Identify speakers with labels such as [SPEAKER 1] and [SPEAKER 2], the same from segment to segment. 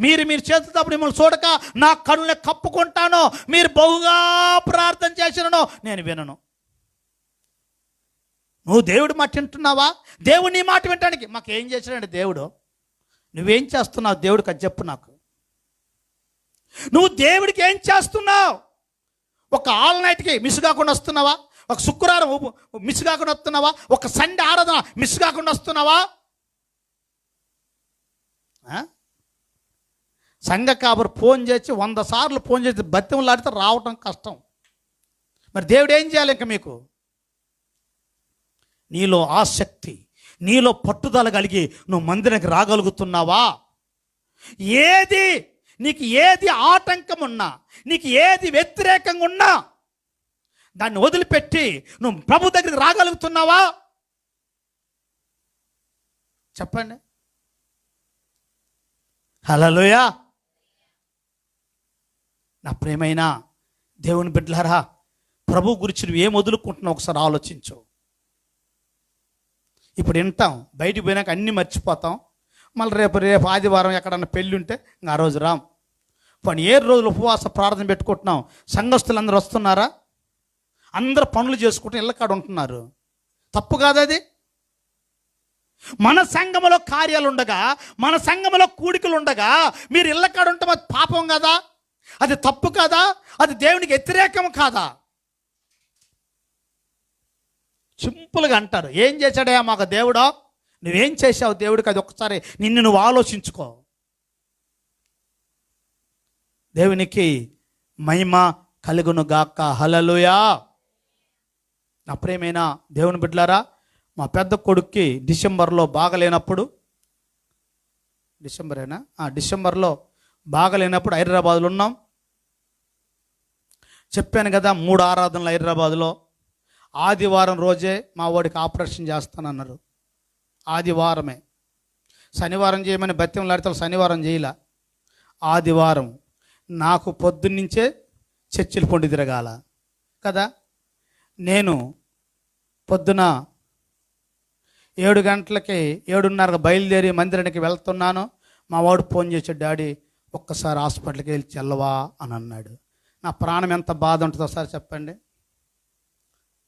[SPEAKER 1] మీరు మీరు చేస్తున్నప్పుడు మిమ్మల్ని చూడక నా కళ్ళని కప్పుకుంటాను మీరు బహుగా ప్రార్థన చేసినను నేను వినను. నువ్వు దేవుడి మాట వింటున్నావా? దేవుడు నీ మాట వినటానికి మాకు ఏం చేశాడండి దేవుడు? నువ్వేం చేస్తున్నావు? దేవుడికి అది చెప్పు నాకు. నువ్వు దేవుడికి ఏం చేస్తున్నావు? ఒక ఆల్ నైట్కి మిస్ కాకుండా వస్తున్నావా? ఒక శుక్రవారం మిస్ కాకుండా వస్తున్నావా? ఒక సండే ఆరాధన మిస్ కాకుండా వస్తున్నావా? సంఘ కాబరు ఫోన్ చేసి వంద సార్లు ఫోన్ చేసి బతిమలాడితే రావటం కష్టం. మరి దేవుడు ఏం చేయాలి ఇంకా మీకు? నీలో ఆసక్తి నీలో పట్టుదల కలిగి నువ్వు మందిరానికి రాగలుగుతున్నావా? ఏది నీకు ఏది ఆటంకం ఉన్నా నీకు ఏది వ్యతిరేకంగా ఉన్నా దాన్ని వదిలిపెట్టి నువ్వు ప్రభు దగ్గరికి రాగలుగుతున్నావా? చెప్పండి. హలోయా నా ప్రేమైన దేవుని బిడ్డలారా ప్రభు గురించి నువ్వు ఏం వదులుకుంటున్నావు ఒకసారి ఆలోచించు. ఇప్పుడు వింటాం బయటికి పోయినాక అన్నీ మర్చిపోతాం. మళ్ళీ రేపు రేపు ఆదివారం ఎక్కడన్నా పెళ్ళి ఉంటే ఇంకా ఆ రోజు రాం. పని ఏ రోజులు ఉపవాస ప్రార్థన పెట్టుకుంటున్నాం? సంఘస్థులు అందరూ వస్తున్నారా? అందరు పనులు చేసుకుంటూ ఇళ్ళకాడ ఉంటున్నారు. తప్పు కాదు అది? మన సంఘములో కార్యాలు ఉండగా మన సంఘములో కూడికలు ఉండగా మీరు ఇళ్ళకాడ ఉంటే అది పాపం కదా? అది తప్పు కాదా? అది దేవునికి వ్యతిరేకం కాదా? సింపుల్గా అంటారు. ఏం చేశాడయా మాకు దేవుడో? నువ్వేం చేశావు దేవుడికి? అది ఒకసారి నిన్ను నువ్వు ఆలోచించుకో. దేవునికి మహిమ కలుగును గాక. హలలుయా నా ప్రేమైన దేవుని బిడ్డలారా మా పెద్ద కొడుక్కి డిసెంబర్లో బాగలేనప్పుడు డిసెంబరేనా? ఆ, డిసెంబర్లో బాగలేనప్పుడు హైదరాబాద్లో ఉన్నాం. చెప్పాను కదా మూడు ఆరాధనలు హైదరాబాద్లో. ఆదివారం రోజే మా వాడికి ఆపరేషన్ చేస్తానన్నారు. ఆదివారమే. శనివారం చేయమని బత్యంలాడితే శనివారం చేయలే. ఆదివారం నాకు పొద్దున్నుంచే చర్చిలు పొండి తిరగాల. కదా? నేను పొద్దున ఏడు గంటలకి ఏడున్నరకు బయలుదేరి మందిరానికి వెళ్తున్నాను. మా వాడు ఫోన్ చేశాడు డాడీ ఒక్కసారి హాస్పిటల్కి వెళ్ళి చెల్లవా అని అన్నాడు. నా ప్రాణం ఎంత బాధ ఉంటుందో ఒకసారి చెప్పండి.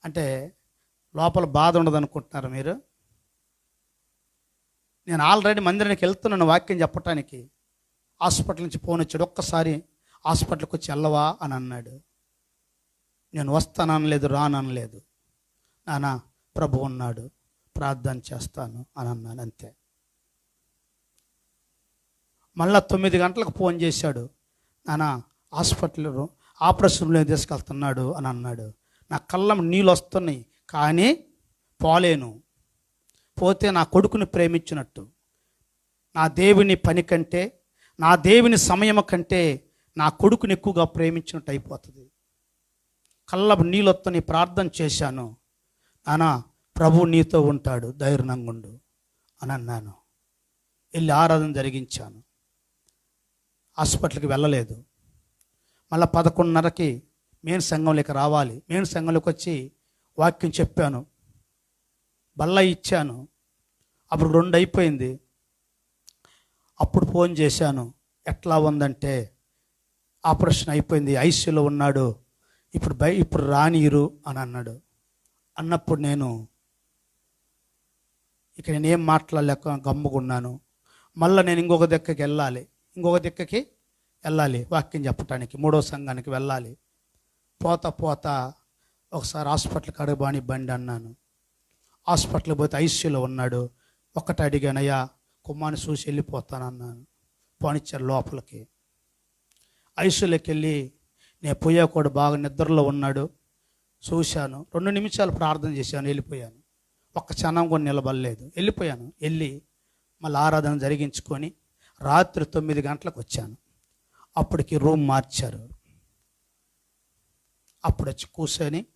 [SPEAKER 1] అంటే లోపల బాధ ఉండదు అనుకుంటున్నారు మీరు. నేను ఆల్రెడీ మందిరానికి వెళ్తున్నాను వాక్యం చెప్పటానికి. హాస్పిటల్ నుంచి ఫోన్ వచ్చాడు. ఒక్కసారి హాస్పిటల్కి వచ్చి వెళ్ళవా అని అన్నాడు. నేను వస్తాననలేదు రాననలేదు నానా ప్రభు ఉన్నాడు. ప్రార్థన చేస్తాను అని అన్నాను అంతే. మళ్ళీ తొమ్మిది గంటలకు ఫోన్ చేశాడు. నానా హాస్పిటల్ ఆపరేషన్లో తీసుకెళ్తున్నాడు అని అన్నాడు. నా కళ్ళం నీళ్ళు వస్తున్నాయి కానీ పోలేను. పోతే నా కొడుకుని ప్రేమించినట్టు. నా దేవుని పని కంటే నా దేవుని సమయం కంటే నా కొడుకుని ఎక్కువగా ప్రేమించినట్టు అయిపోతుంది. కళ్ళ నీళ్ళొత్తని ప్రార్థన చేశాను. నానా ప్రభు నీతో ఉంటాడు ధైర్యంగుండు అని అన్నాను. వెళ్ళి ఆరాధన జరిగించాను. హాస్పిటల్కి వెళ్ళలేదు. మళ్ళీ పదకొండున్నరకి మెయిన్ సంఘంలోకి రావాలి. మెయిన్ సంఘంలోకి వచ్చి వాక్యం చెప్పాను. బల్ల ఇచ్చాను. అప్పుడు రెండు అయిపోయింది. అప్పుడు ఫోన్ చేశాను. ఎట్లా ఉందంటే ఆపరేషన్ అయిపోయింది. ఐసీలో ఉన్నాడు. ఇప్పుడు బై ఇప్పుడు రానియరు అని అన్నాడు. అన్నప్పుడు నేను ఇక నేనేం మాట్లాడలేక గమ్ముకున్నాను మళ్ళీ నేను ఇంకొక దగ్గరికి వెళ్ళాలి. ఇంకొక దిక్కకి వెళ్ళాలి వాక్యం చెప్పడానికి మూడో సంఘానికి వెళ్ళాలి. పోతా పోతా ఒకసారి హాస్పిటల్ కడబాని బండి అన్నాను. హాస్పిటల్కి పోతే ఐసీయూలో ఉన్నాడు. ఒక్కటి అడిగానయ్యా కుమ్మాని చూసి వెళ్ళిపోతానన్నాను పోనిచ్చారు లోపలికి. ఐసీయూలోకి వెళ్ళి నేను పోయా కూడా బాగా నిద్రలో ఉన్నాడు. చూశాను రెండు నిమిషాలు ప్రార్థన చేశాను వెళ్ళిపోయాను. ఒక్క క్షణం కూడా నిలబడలేదు. వెళ్ళిపోయాను వెళ్ళి మళ్ళీ ఆరాధన జరిగించుకొని రాత్రి తొమ్మిది గంటలకు వచ్చాను. అప్పటికి రూమ్ మార్చారు. అప్పుడు వచ్చి కూర్చొని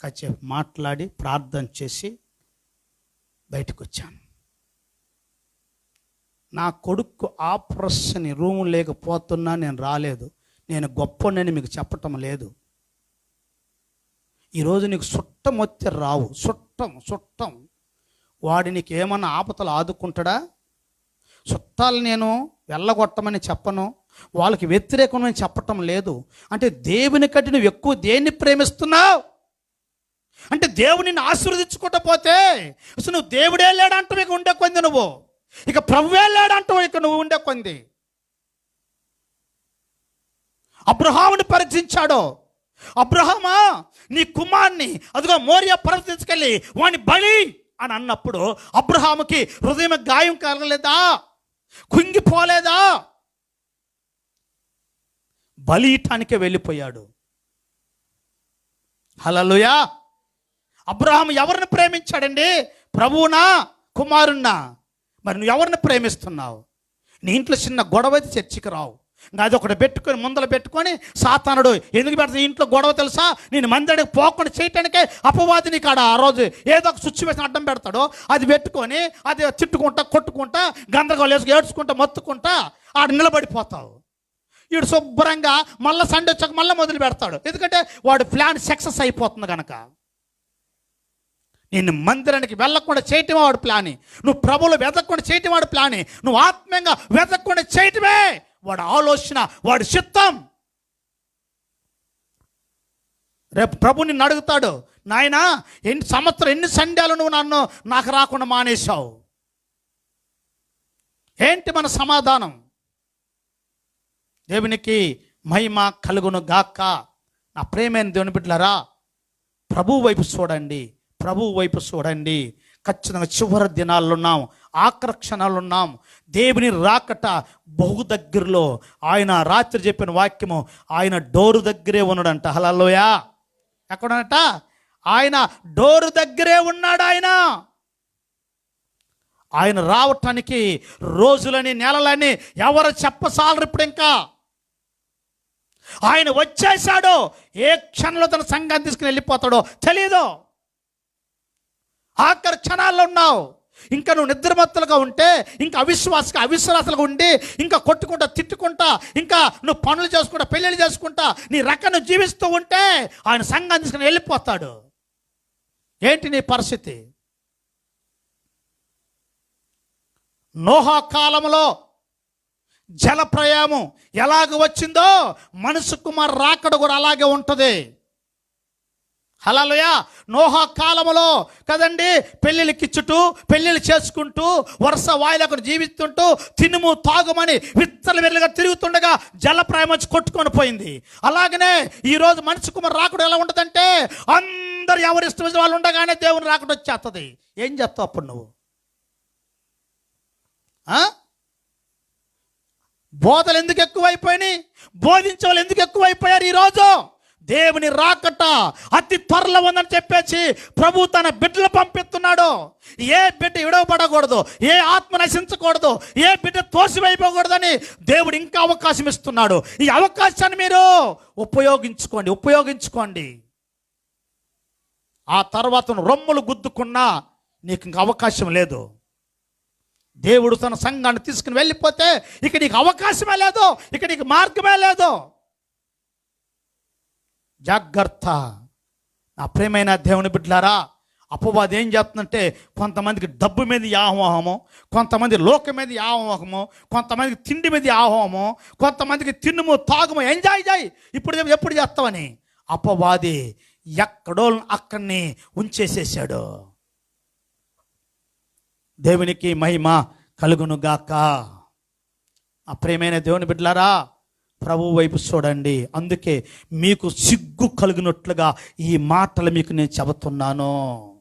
[SPEAKER 1] కాసేపు మాట్లాడి ప్రార్థన చేసి బయటకు వచ్చాను. నా కొడుకు ఆపరేషన్ రూమ్ లేకపోతున్నా నేను రాలేదు. నేను గొప్పనని మీకు చెప్పటం లేదు. ఈరోజు నీకు సుట్టం వచ్చి రావు. సుట్టం సుట్టం. వాడి నీకు ఏమన్నా ఆపతలు ఆదుకుంటాడా? చుట్టాలు నేను వెళ్ళగొట్టమని చెప్పను వాళ్ళకి వ్యతిరేకమని చెప్పటం లేదు. అంటే దేవుని కంటే నువ్వు ఎక్కువ దేన్ని ప్రేమిస్తున్నావు? అంటే దేవుని ఆశీర్వదించుకోకపోతే అసలు నువ్వు దేవుడే లేడంటావు ఇక ఉండే కొంది నువ్వు. ఇక ప్రభువే లేడంటావు ఇక నువ్వు ఉండే కొంది. అబ్రహాముని పరీక్షించాడు అబ్రహమా నీ కుమార్ని అదిగో మోరియా పర్వతం తీసుకెళ్ళి వాని బలి అని అన్నప్పుడు అబ్రహాముకి హృదయం గాయం కలగలేదా? కుంగిపోలేదా? బలియటానికి వెళ్ళిపోయాడు. హలలుయా అబ్రహాం ఎవరిని ప్రేమించాడండి? ప్రభువునా? కుమారున్నా మరి నువ్వు ఎవరిని ప్రేమిస్తున్నావు? నీ ఇంట్లో చిన్న గొడవ అయితే చర్చికి రావు. ఇంకా అది ఒకటి పెట్టుకొని ముందర పెట్టుకొని సాతానుడు. ఎందుకు పెడతా ఇంట్లో గొడవ తెలుసా? నేను మందిరానికి పోకుండా చేయటానికే అపవాదిని కాడ ఆ రోజు ఏదో ఒక సిచ్యువేషన్ అడ్డం పెడతాడో. అది పెట్టుకొని అది చిట్టుకుంటా కొట్టుకుంటా గందరగోళం వేసుకు ఏడ్చుకుంటా మొత్తుకుంటా ఆడ నిలబడిపోతావు. వీడు శుభ్రంగా మళ్ళీ సండే వచ్చాక మళ్ళీ మొదలు పెడతాడు. ఎందుకంటే వాడు ప్లాన్ సక్సెస్ అయిపోతుంది కనుక నిన్ను మందిరానికి వెళ్ళకుండా చేయటమే వాడు ప్లాని. నువ్వు ప్రభులు వెతకుండా చేయటం వాడు ప్లాని. నువ్వు ఆత్మీయంగా వెతకుండా చేయటమే వాడి ఆలోచన వాడి చిత్తం. రేపు ప్రభు నిన్ను అడుగుతాడు నాయనా ఎన్ని సంవత్సరం ఎన్ని సంధ్యాలు నువ్వు నన్ను నాకు రాకుండా మానేశావు? ఏంటి మన సమాధానం? దేవునికి మహిమ కలుగును గాక. నా ప్రేమైన దేవుని బిడ్డలరా ప్రభు వైపు చూడండి ప్రభు వైపు చూడండి. ఖచ్చితంగా చివరి దినాల్లో ఉన్నాం. ఆకర్షణలు ఉన్నాం దేవుని రాకట బహు దగ్గరలో ఆయన రాత్రి చెప్పిన వాక్యము ఆయన డోరు దగ్గరే ఉన్నాడంట. హలలోయా ఎక్కడనట ఆయన డోరు దగ్గరే ఉన్నాడు ఆయన. ఆయన రావటానికి రోజులని నెలలని ఎవరు చెప్పసాలరు ఇప్పుడు ఇంకా? ఆయన వచ్చేసాడో ఏ క్షణంలో తన సంఘాన్ని తీసుకుని వెళ్ళిపోతాడో తెలీదు. ఆఖరి క్షణాల్లో ఉన్నావు ఇంకా నువ్వు నిద్రమత్తులుగా ఉంటే ఇంకా అవిశ్వాసగా అవిశ్వాసాలుగా ఉండి ఇంకా కొట్టుకుంటా తిట్టుకుంటా ఇంకా నువ్వు పనులు చేసుకుంటా పెళ్ళిళ్ళు చేసుకుంటా నీ రకను జీవిస్తూ ఉంటే ఆయన సంఘం తీసుకుని వెళ్ళిపోతాడు. ఏంటి నీ పరిస్థితి? నోహా కాలంలో జల ఎలాగ వచ్చిందో మనసు కుమార్ రాకడ కూడా అలాగే ఉంటుంది. హలలుయా నోహా కాలములో కదండి పెళ్ళిళ్ళకిచ్చుటూ పెళ్ళిళ్ళు చేసుకుంటూ వరుస వాయిలకు జీవిస్తుంటూ తినుము తాగుమని విత్తల వెర్లుగా తిరుగుతుండగా జలప్రాయం వచ్చి కొట్టుకొని పోయింది. అలాగనే ఈరోజు మనిషి కుమార్ రాకుడు ఎలా ఉంటుందంటే అందరు ఎవరి ఇష్టం వాళ్ళు ఉండగానే దేవుని రాకుండా వచ్చేస్తుంది ఏం చెప్తావు అప్పుడు నువ్వు? బోధలు ఎందుకు ఎక్కువైపోయినాయి? బోధించే వాళ్ళు ఎందుకు ఎక్కువైపోయారు ఈరోజు? దేవుని రాకట అతి త్వరలో ఉందని చెప్పేసి ప్రభు తన బిడ్డలు పంపిస్తున్నాడు. ఏ బిడ్డ విడవపడకూడదు ఏ ఆత్మ నశించకూడదు ఏ బిడ్డ తోసివైపోకూడదని దేవుడు ఇంకా అవకాశం ఇస్తున్నాడు. ఈ అవకాశాన్ని మీరు ఉపయోగించుకోండి ఉపయోగించుకోండి. ఆ తర్వాత రొమ్ములు గుద్దుకున్నా నీకు ఇంకా అవకాశం లేదు. దేవుడు తన సంఘాన్ని తీసుకుని వెళ్ళిపోతే ఇక నీకు అవకాశమే లేదు ఇక నీకు మార్గమే లేదు. జాగ్రత్త. నా ప్రేమైన దేవుని బిడ్డలారా అపవాది ఏం చేస్తుందంటే కొంతమందికి డబ్బు మీద ఆహ్వాహము కొంతమంది లోకం మీద ఆహ్వాహము కొంతమందికి తిండి మీద ఆహ్వాహము కొంతమందికి తిన్నుము తాగుము ఎంజాయ్ చేయి. ఇప్పుడు ఎప్పుడు చేస్తావని? అపవాది ఎక్కడో అక్కడిని ఉంచేసేసాడు. దేవునికి మహిమ కలుగును గాక ఆ ప్రేమైన దేవుని బిడ్డలారా ప్రభు వైపు చూడండి. అందుకే మీకు సిగ్గు కలిగినట్లుగా ఈ మాటలు మీకు నేను చెబుతున్నాను.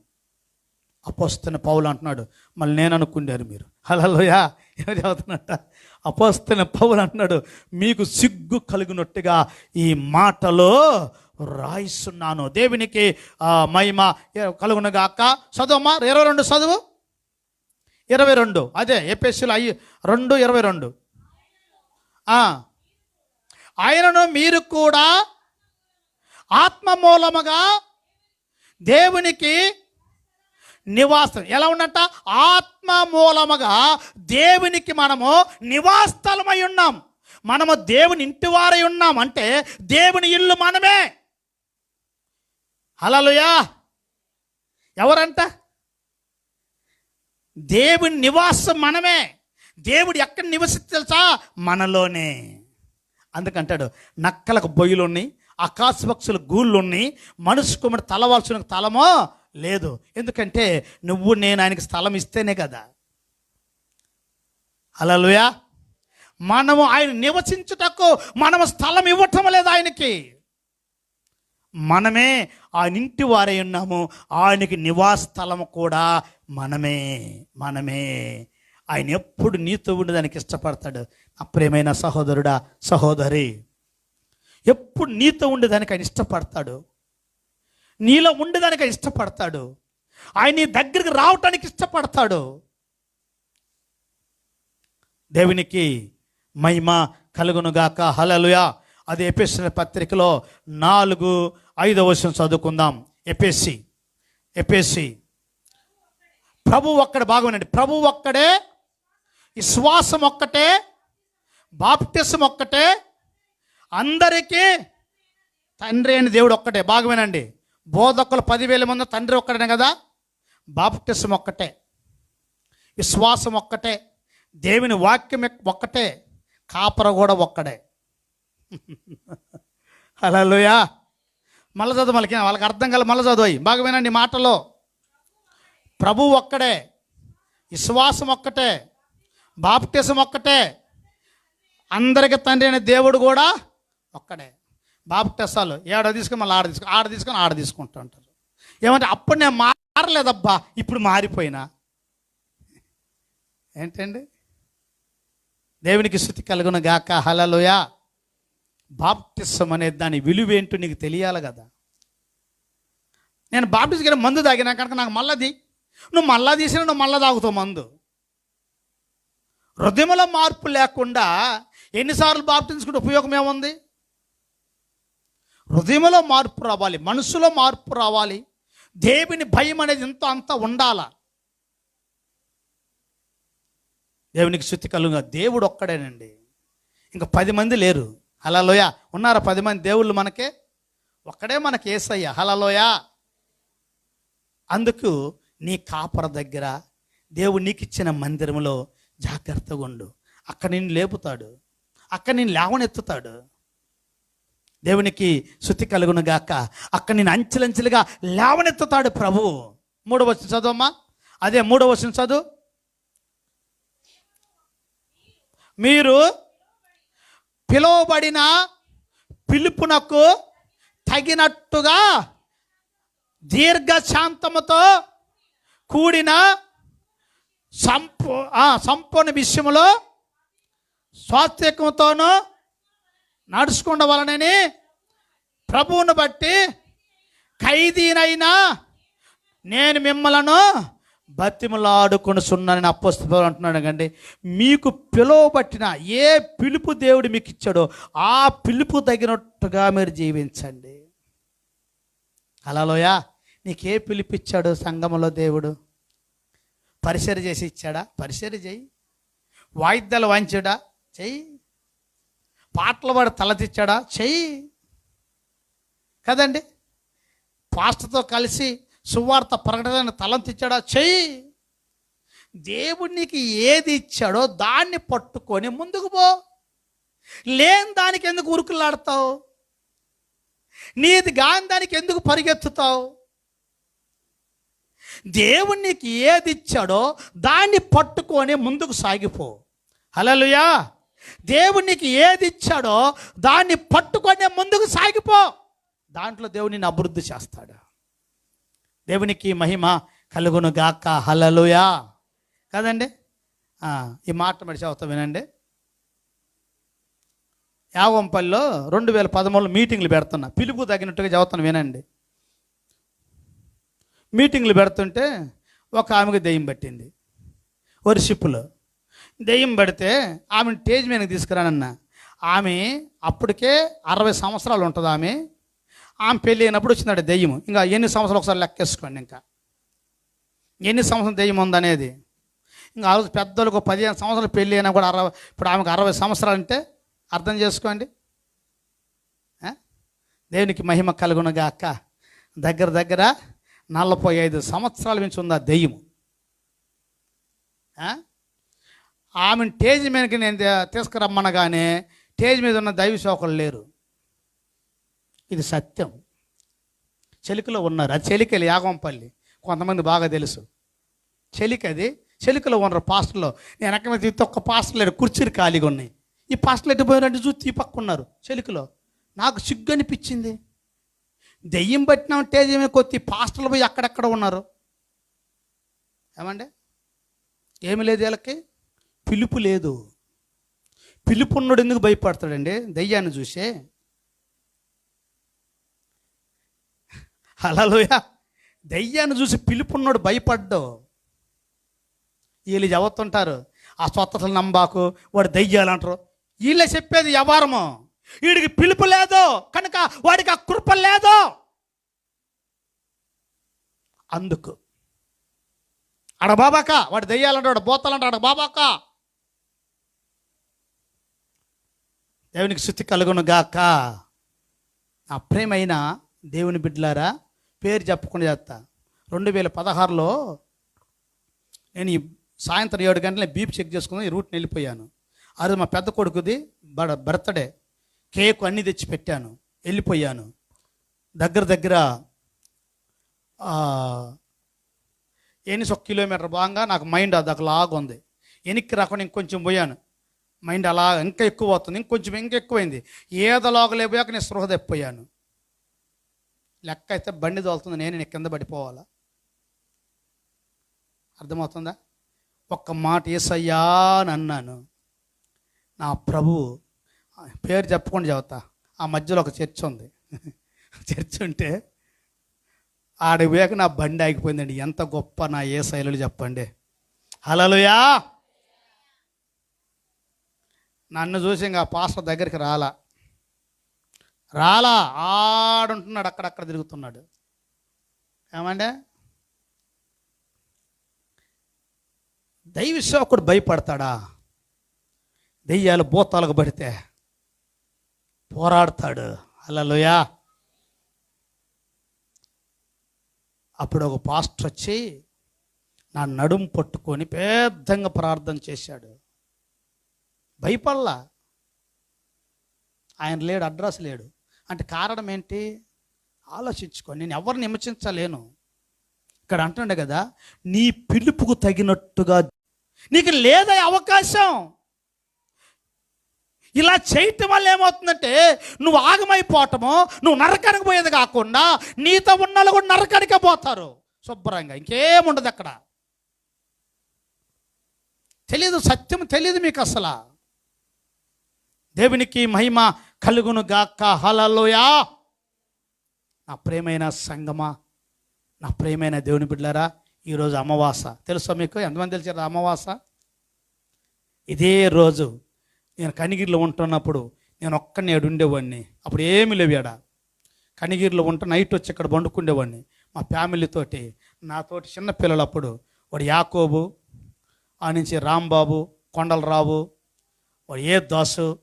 [SPEAKER 1] అపోస్తున్న పౌలు అంటున్నాడు మళ్ళీ నేను అనుకున్నారు మీరు. హలోయా ఏమి చెబుతున్నట్ట అపోస్తున్న పౌలు అంటున్నాడు మీకు సిగ్గు కలిగినట్టుగా ఈ మాటలో రాయిస్తున్నాను. దేవునికి ఆ, మహిమ కలుగునగాక. చదువమ్మా ఇరవై రెండు చదువు? ఇరవై రెండు. అదే ఏపీఎస్సీలో అయ్యి రెండు ఇరవై రెండు. ఆ. ఆయనను మీరు కూడా ఆత్మ మూలముగా దేవునికి నివాసం. ఎలా ఉన్నట్ట ఆత్మ మూలముగా దేవునికి మనము నివాసస్థలమై ఉన్నాం. మనము దేవుని ఇంటివారై ఉన్నాం. అంటే దేవుని ఇల్లు మనమే. అలలుయా ఎవరంట? దేవుని నివాసం మనమే. దేవుడు ఎక్కడ నివసిస్తే తెలుసా? మనలోనే. అందుకంటాడు నక్కలకు బొయ్యులున్నాయి ఉన్నాయి గూళ్ళున్నాయి పక్షుల మనుషు కుమ్మడి తలవాల్సిన తలమో లేదు. ఎందుకంటే నువ్వు నేను ఆయనకి స్థలం ఇస్తేనే కదా. అలలుయా మనము ఆయన నివసించుటకు మనము స్థలం ఇవ్వటం లేదు ఆయనకి. మనమే ఆయన ఇంటి వారై ఉన్నాము ఆయనకి నివాస స్థలము కూడా మనమే మనమే. ఆయన ఎప్పుడు నీతో ఉండడానికి ఇష్టపడతాడు. నా ప్రేమైన సహోదరుడా సహోదరి ఎప్పుడు నీతో ఉండేదానికి ఆయన ఇష్టపడతాడు? నీలో ఉండేదానికి ఆయన ఇష్టపడతాడు. ఆయన నీ దగ్గరికి రావటానికి ఇష్టపడతాడు. దేవునికి మహిమ కలుగునుగాక. హలలుయా అది ఎపిసిన పత్రికలో నాలుగు ఐదవ వర్షం చదువుకుందాం. ఎపిఎస్సి ఎపిఎస్సి ప్రభు ఒక్కడ బాగుండండి. ప్రభు ఒక్కడే విశ్వాసం ఒక్కటే బాప్టిసం ఒక్కటే అందరికీ తండ్రి అని దేవుడు ఒక్కటే. బాగా వినండి బోధకులు పదివేల మంది తండ్రి ఒక్కటే కదా? బాప్టిసం ఒక్కటే. విశ్వాసం ఒక్కటే. దేవుని వాక్యం ఒక్కటే. కాపర కూడా ఒక్కడే. హలోయా మళ్ళీ చదువు మళ్ళీ వాళ్ళకి అర్థం కల మళ్ళీ చదువు బాగా వినండి మాటలో. ప్రభు ఒక్కడే. విశ్వాసం ఒక్కటే. బాప్టిసం ఒక్కటే. అందరికి తండ్రి అనే దేవుడు కూడా ఒక్కడే. బాప్టిసాలు ఏడ తీసుకుని మళ్ళీ ఆడ తీసుకుని ఆడ తీసుకొని ఆడ తీసుకుంటూ ఉంటారు. ఏమంటే అప్పుడు నేను మారలేదబ్బా ఇప్పుడు మారిపోయినా. ఏంటండి? దేవునికి శృతి కలుగును గాక హలలోయ బాప్టిసం అనే దాని విలువేంటో నీకు తెలియాలి కదా. నేను బాప్టిస్ మందు తాగినా కనుక నాకు మళ్ళది నువ్వు మళ్ళా తీసినా నువ్వు మళ్ళా తాగుతావు మందు. హృదయంలో మార్పు లేకుండా ఎన్నిసార్లు బాప్టించుకుంటే ఉపయోగం ఏముంది? హృదయంలో మార్పు రావాలి మనసులో మార్పు రావాలి. దేవుని భయం అనేది ఇంత అంత ఉండాల. దేవునికి శుద్ధి కలుగుగా దేవుడు ఒక్కడేనండి. ఇంకా పది మంది లేరు. హలలోయ ఉన్నారా పది మంది దేవుళ్ళు మనకే? ఒక్కడే మనకి ఏసయ్య. హలలోయ అందుకు నీ కాపర దగ్గర దేవుడు నీకు ఇచ్చిన మందిరంలో జాగ్రత్తగా ఉండు. అక్కడ నిన్ను లేపుతాడు. అక్కడ నిన్ను లేవనెత్తుతాడు. దేవునికి శుద్ధి కలుగును గాక. అక్కడ నేను అంచెలంచెలుగా లేవనెత్తుతాడు ప్రభు. మూడవ వచ్చిన చదువమ్మా. అదే మూడవ వచ్చిన చదువు. మీరు పిలువబడిన పిలుపునకు తగినట్టుగా దీర్ఘశాంతముతో కూడిన సంపూ ఆ, సంపూర్ణ విషయంలో స్వాస్థ్యకంతోనూ నడుచుకుండవలనని ప్రభువును బట్టి ఖైదీనైనా నేను మిమ్మలను బతిమలాడుకొని సున్నానని అప్పస్తు అంటున్నాడు కండి మీకు పిలువబట్టిన ఏ పిలుపు దేవుడు మీకు ఇచ్చాడో ఆ పిలుపు తగినట్టుగా మీరు జీవించండి. అలాలోయా నీకే పిలిపిచ్చాడు సంగమలో సంఘములో దేవుడు. పరిసర చేసి ఇచ్చాడా? పరిసర చేయి. వాయిద్యాలు వాయించాడా? చెయ్యి పాటలు వాడు తలదిచ్చాడా చెయ్యి కదండి? పాస్టర్తో కలిసి సువార్త ప్రకటన తలంతిచ్చాడా చెయ్యి దేవుడు నీకు ఏది ఇచ్చాడో దాన్ని పట్టుకొని ముందుకు పో. లేని దానికి ఎందుకు ఉరుకులాడతావు? నీది కాని దానికి ఎందుకు పరిగెత్తుతావు? దేవుడు నీకు ఏది ఇచ్చాడో దాన్ని పట్టుకొని ముందుకు సాగిపో. హలలుయా దేవుడు నీకు ఏది ఇచ్చాడో దాన్ని పట్టుకొని ముందుకు సాగిపో. దాంట్లో దేవుని అభివృద్ధి చేస్తాడు? దేవునికి మహిమ కలుగును గాక. హలలుయా కదండి? ఈ మాట మరి చదువుతా వినండి. యావంపల్లిలో రెండు వేల పదమూడులో మీటింగ్లు పెడుతున్నా. పిలుపు తగినట్టుగా చదువుతాను వినండి. మీటింగ్లు పెడుతుంటే ఒక ఆమెకు దెయ్యం పట్టింది. వర్షిప్లో దెయ్యం పడితే ఆమెను టేజ్ మీదకి తీసుకురానన్న. ఆమె అప్పటికే అరవై సంవత్సరాలు ఉంటుంది ఆమె. ఆమె పెళ్ళి అయినప్పుడు వచ్చిందట దెయ్యం. ఇంకా ఎన్ని సంవత్సరాలు ఒకసారి లెక్కేసుకోండి ఇంకా. ఎన్ని సంవత్సరం దెయ్యం ఉందనేది. ఇంకా ఆ రోజు పెద్దలకు పదిహేను సంవత్సరాలు పెళ్ళి అయినా కూడా అరవై ఇప్పుడు ఆమెకు అరవై సంవత్సరాలు అంటే అర్థం చేసుకోండి. దేవునికి మహిమ కలుగునగా అక్క దగ్గర దగ్గర నలభై ఐదు సంవత్సరాల నుంచి ఉంది ఆ దెయ్యము. ఆమె ఆమెను స్టేజ్ మీదకి నేను తీసుకురమ్మనగానే స్టేజ్ మీద ఉన్న దైవ సేవకులు లేరు. ఇది సత్యం. చెలికలో ఉన్నారు. అది చెలికలు యాగంపల్లి. కొంతమంది బాగా తెలుసు. చెలిక అది. చెలికలో ఉన్నారు పాస్టర్లో. నేను ఎక్కడ మీద ఒక్క పాస్టర్ లేడు. కుర్చీలు ఖాళీగా ఉన్నాయి. ఈ పాస్టర్లు ఎట్టు పోయారంటే చూస్తే ఈ పక్క ఉన్నారు. చెలికలో. నాకు సిగ్గు అనిపించింది. దెయ్యం పట్టిన తేజమే కొద్ది పాస్టర్లు పోయి అక్కడెక్కడ ఉన్నారు? ఏమండి? ఏమి లేదు వీళ్ళకి? పిలుపు లేదు. పిలుపు ఉన్నోడు ఎందుకు భయపడతాడండి? దయ్యాన్ని చూసే. హలోయ దయ్యాన్ని చూసి పిలుపున్నోడు భయపడ్డు. వీళ్ళు చదువుతుంటారు ఆ స్వతలు నంబాకు వాడు దయ్యాలంటారు. వీళ్ళే చెప్పేది వ్యవహారము వీడికి పిలుపు లేదు. కనుక వాడికి ఆ కృప లేదు. అందుకు. ఆడ బాబాక వాడు దయ్యాలంటే వాడు బోతాలంటే ఆడ బాబాక. దేవునికి శుద్ధి కలుగును గాక నా ప్రేమైన దేవుని బిడ్డలారా పేరు చెప్పకుండా చేస్తా. రెండు వేల పదహారులో నేను ఈ సాయంత్రం ఏడు గంటల బీపీ చెక్ చేసుకుని ఈ రూట్ని వెళ్ళిపోయాను. ఆ రోజు మా పెద్ద కొడుకుది బడ బర్త్డే. కేక్ అన్నీ తెచ్చి పెట్టాను వెళ్ళిపోయాను. దగ్గర దగ్గర ఆ, ఎనిమిది ఒక కిలోమీటర్ బాగా నాకు మైండ్ అది లాగా ఉంది వెనక్కి రాకుండా ఇంకొంచెం పోయాను. మైండ్ అలా ఇంకా ఎక్కువ అవుతుంది ఇంకొంచెం ఇంకా ఎక్కువైంది ఏదలోగలే పోయాక నేను స్పృహ తప్పిపోయాను. లెక్క అయితే బండి తోలుతుంది నేను నేను కింద పడిపోవాలా? అర్థమవుతుందా? ఒక్క మాట ఏసయ్యా అని అన్నాను. నా ప్రభు పేరు చెప్పకుండా చెబుతా ఆ మధ్యలో ఒక చర్చ్ ఉంది. చర్చ్ ఉంటే ఆడ పోయాక నా బండి ఆగిపోయిందండి. ఎంత గొప్ప నా ఏ శైలులు చెప్పండి. హలోయా నన్ను చూసి ఇంకా పాస్టర్ దగ్గరికి రాలా. రాలా. ఆడుంటున్నాడు అక్కడక్కడ తిరుగుతున్నాడు. ఏమండే? దైవ సేవకుడు భయపడతాడా? దెయ్యాలు భూతాలకు పడితే. పోరాడతాడు. అలలోయా అప్పుడు ఒక పాస్టర్ వచ్చి నా నడుము పట్టుకొని పెద్దంగా ప్రార్థన చేశాడు. భయపడలా. ఆయన లేడు అడ్రస్ లేడు. అంటే కారణం ఏంటి? ఆలోచించుకొని నేను ఎవరిని విమర్శించలేను. ఇక్కడ అంటుండే కదా నీ పిలుపుకు తగినట్టుగా. నీకు లేదా అవకాశం? ఇలా చేయటం వల్ల ఏమవుతుందంటే నువ్వు ఆగమైపోవటము నువ్వు నరకానికి పోయేది కాకుండా నీతో ఉన్న వాళ్ళు కూడా నరకానికే పోతారు. శుభ్రంగా. ఇంకేముండదు అక్కడ. తెలియదు సత్యం తెలియదు మీకు అసలు. దేవునికి మహిమ కలుగును గాక. హలలోయా నా ప్రేమైన సంగమా నా ప్రేమైన దేవుని బిడ్డలారా ఈరోజు అమావాస. తెలుసా మీకు? ఎంతమంది తెలిసారు అమావాస? ఇదే రోజు నేను కనిగిరిలో ఉంటున్నప్పుడు నేను ఒక్కడిని ఏడు ఉండేవాడిని అప్పుడు ఏమి లేవాడ? కనిగిరిలో ఉంటే నైట్ వచ్చి ఇక్కడ వండుకుండేవాడిని. మా ఫ్యామిలీతోటి నాతోటి చిన్న పిల్లలు అప్పుడు వాడు యాకోబు ఆ నుంచి రాంబాబు కొండలరావు వాడు ఏ దాసు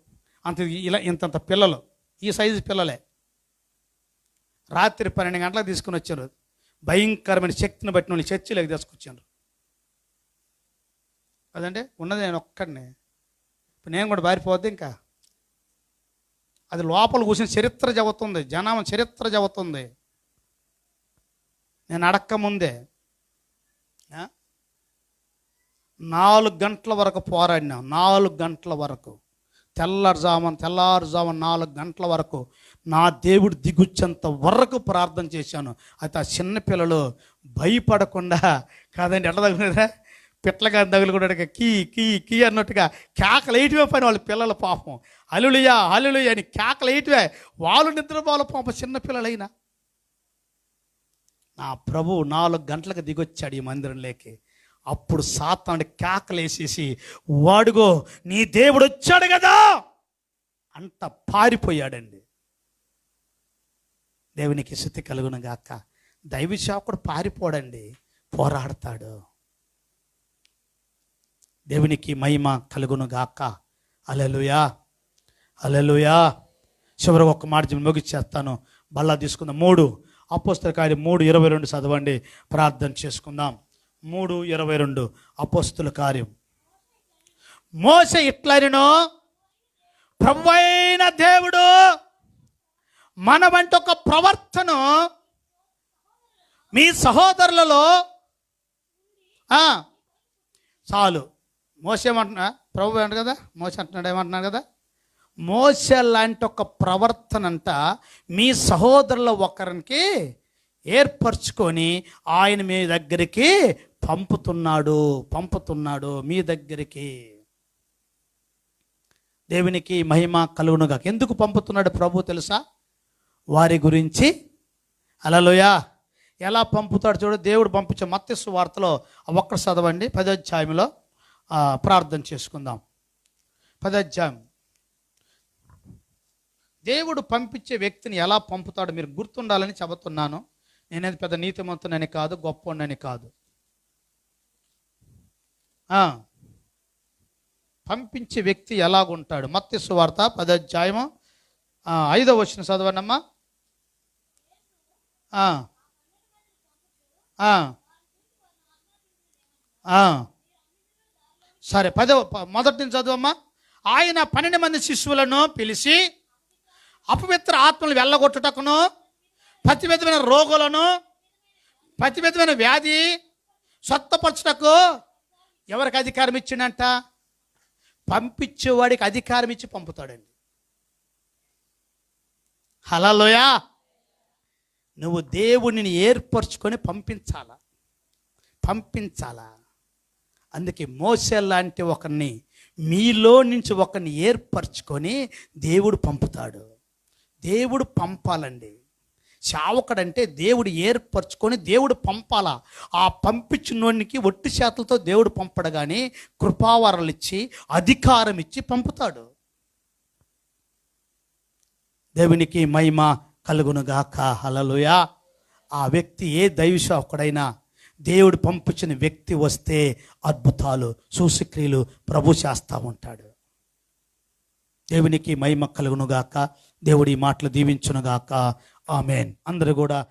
[SPEAKER 1] అంత ఇలా ఇంతంత పిల్లలు ఈ సైజు పిల్లలే. రాత్రి పన్నెండు గంటలకు తీసుకుని వచ్చారు. భయంకరమైన శక్తిని బట్టి వాళ్ళు చర్చిలోకి తీసుకొచ్చారు. అదంటే ఉన్నది నేను ఒక్కడిని. ఇప్పుడు నేను కూడా పారిపోద్ది ఇంకా. అది లోపల కూర్చుని చరిత్ర చెబుతుంది జనం చరిత్ర చెబుతుంది నేను అడక్క ముందే నాలుగు గంటల వరకు పోరాడినాం నాలుగు గంటల వరకు. తెల్లారుజామున తెల్లారుజామున నాలుగు గంటల వరకు నా దేవుడు దిగుచ్చేంత వరకు ప్రార్థన చేశాను. అయితే ఆ చిన్నపిల్లలు భయపడకుండా కాదండి ఎట్లా తగులుదా పిట్లగా తగులుకున్నట్టుగా కీ కీ కీ అన్నట్టుగా కేకలేయటమే పని వాళ్ళ పిల్లల పాపం. అలులుయా అలులుయా అని కేకలేయటమే. వాళ్ళు నిద్రపోవాల పాపం చిన్న పిల్లలైనా. నా ప్రభు నాలుగు గంటలకు దిగొచ్చాడు ఈ మందిరంలోకి. అప్పుడు సాతానుడి కేకలేసేసి వాడుగో నీ దేవుడు వచ్చాడు కదా! అంత పారిపోయాడండి. దేవునికి శుద్ధి కలుగును గాక. దైవ సేవకుడు పారిపోడండి పోరాడతాడు. దేవునికి మహిమ కలుగును గాక అలలుయా అలలుయా చివరి ఒక్క మాట ముగిచ్చేస్తాను బల్లా తీసుకుందాం. మూడు. అపోస్తల కార్యం మూడు ఇరవై రెండు చదవండి. ప్రార్థన చేసుకుందాం. మూడు ఇరవై రెండు. అపోస్తుల కార్యం. మోస ఇట్లనిను ప్రభు దేవుడు మన వంటి ఒక ప్రవర్తన మీ సహోదరులలో చాలు. మోసేమంటున్నా ప్రభు అంట కదా మోస అంటున్నాడు ఏమంటున్నాడు కదా? మోస లాంటి ఒక ప్రవర్తన అంట మీ సహోదరుల ఒకరికి ఏర్పరచుకొని ఆయన మీ దగ్గరికి పంపుతున్నాడు పంపుతున్నాడు మీ దగ్గరికి. దేవునికి మహిమ కలుగునుగా ఎందుకు పంపుతున్నాడు ప్రభు తెలుసా? వారి గురించి. అలలోయా ఎలా పంపుతాడు చూడు దేవుడు పంపించే మత్స్సు వార్తలో ఒక్కడ చదవండి పదోధ్యాయంలో ప్రార్థన చేసుకుందాం. పదోధ్యాయం. దేవుడు పంపించే వ్యక్తిని ఎలా పంపుతాడో మీరు గుర్తుండాలని చెబుతున్నాను. నేనేది పెద్ద నీతిమంతునని కాదు గొప్పనని కాదు. పంపించే వ్యక్తి ఎలాగుంటాడు? మత్స్సు వార్త పదోధ్యాయము. ఐదవ ఐదో వచ్చిన చదవనమ్మా ఆ. సరే పదవ ప- మొదటి నుంచి చదువమ్మా. ఆయన పన్నెండు మంది శిశువులను పిలిచి అపవిత్ర ఆత్మలు వెళ్ళగొట్టుటకును ప్రతి విధమైన రోగులను ప్రతి విధమైన వ్యాధి స్వత్తపరచుటకు ఎవరికి అధికారం ఇచ్చిండంట? పంపించేవాడికి అధికారం ఇచ్చి పంపుతాడండి. హలలోయా నువ్వు దేవుడిని ఏర్పరచుకొని పంపించాలా? పంపించాలా? అందుకే మోసే లాంటి ఒకరిని మీలో నుంచి ఒకరిని ఏర్పరచుకొని దేవుడు పంపుతాడు. దేవుడు పంపాలండి. చావకడంటే దేవుడు ఏర్పరచుకొని దేవుడు పంపాలా. ఆ పంపించినోడికి ఒట్టి చేతులతో దేవుడు పంపడు కానీ కృపావరాలు ఇచ్చి అధికారం ఇచ్చి పంపుతాడు. దేవునికి మహిమ కలుగునుగాక. హలలుయా ఆ వ్యక్తి ఏ దైవశాకుడైనా దేవుడు పంపించిన వ్యక్తి వస్తే అద్భుతాలు సూసక్రియలు ప్రభు చేస్తూ ఉంటాడు. దేవునికి మహిమ కలుగునుగాక. దేవుడి మాటలు దీవించునుగాక. ఆమెన్. అందరూ కూడా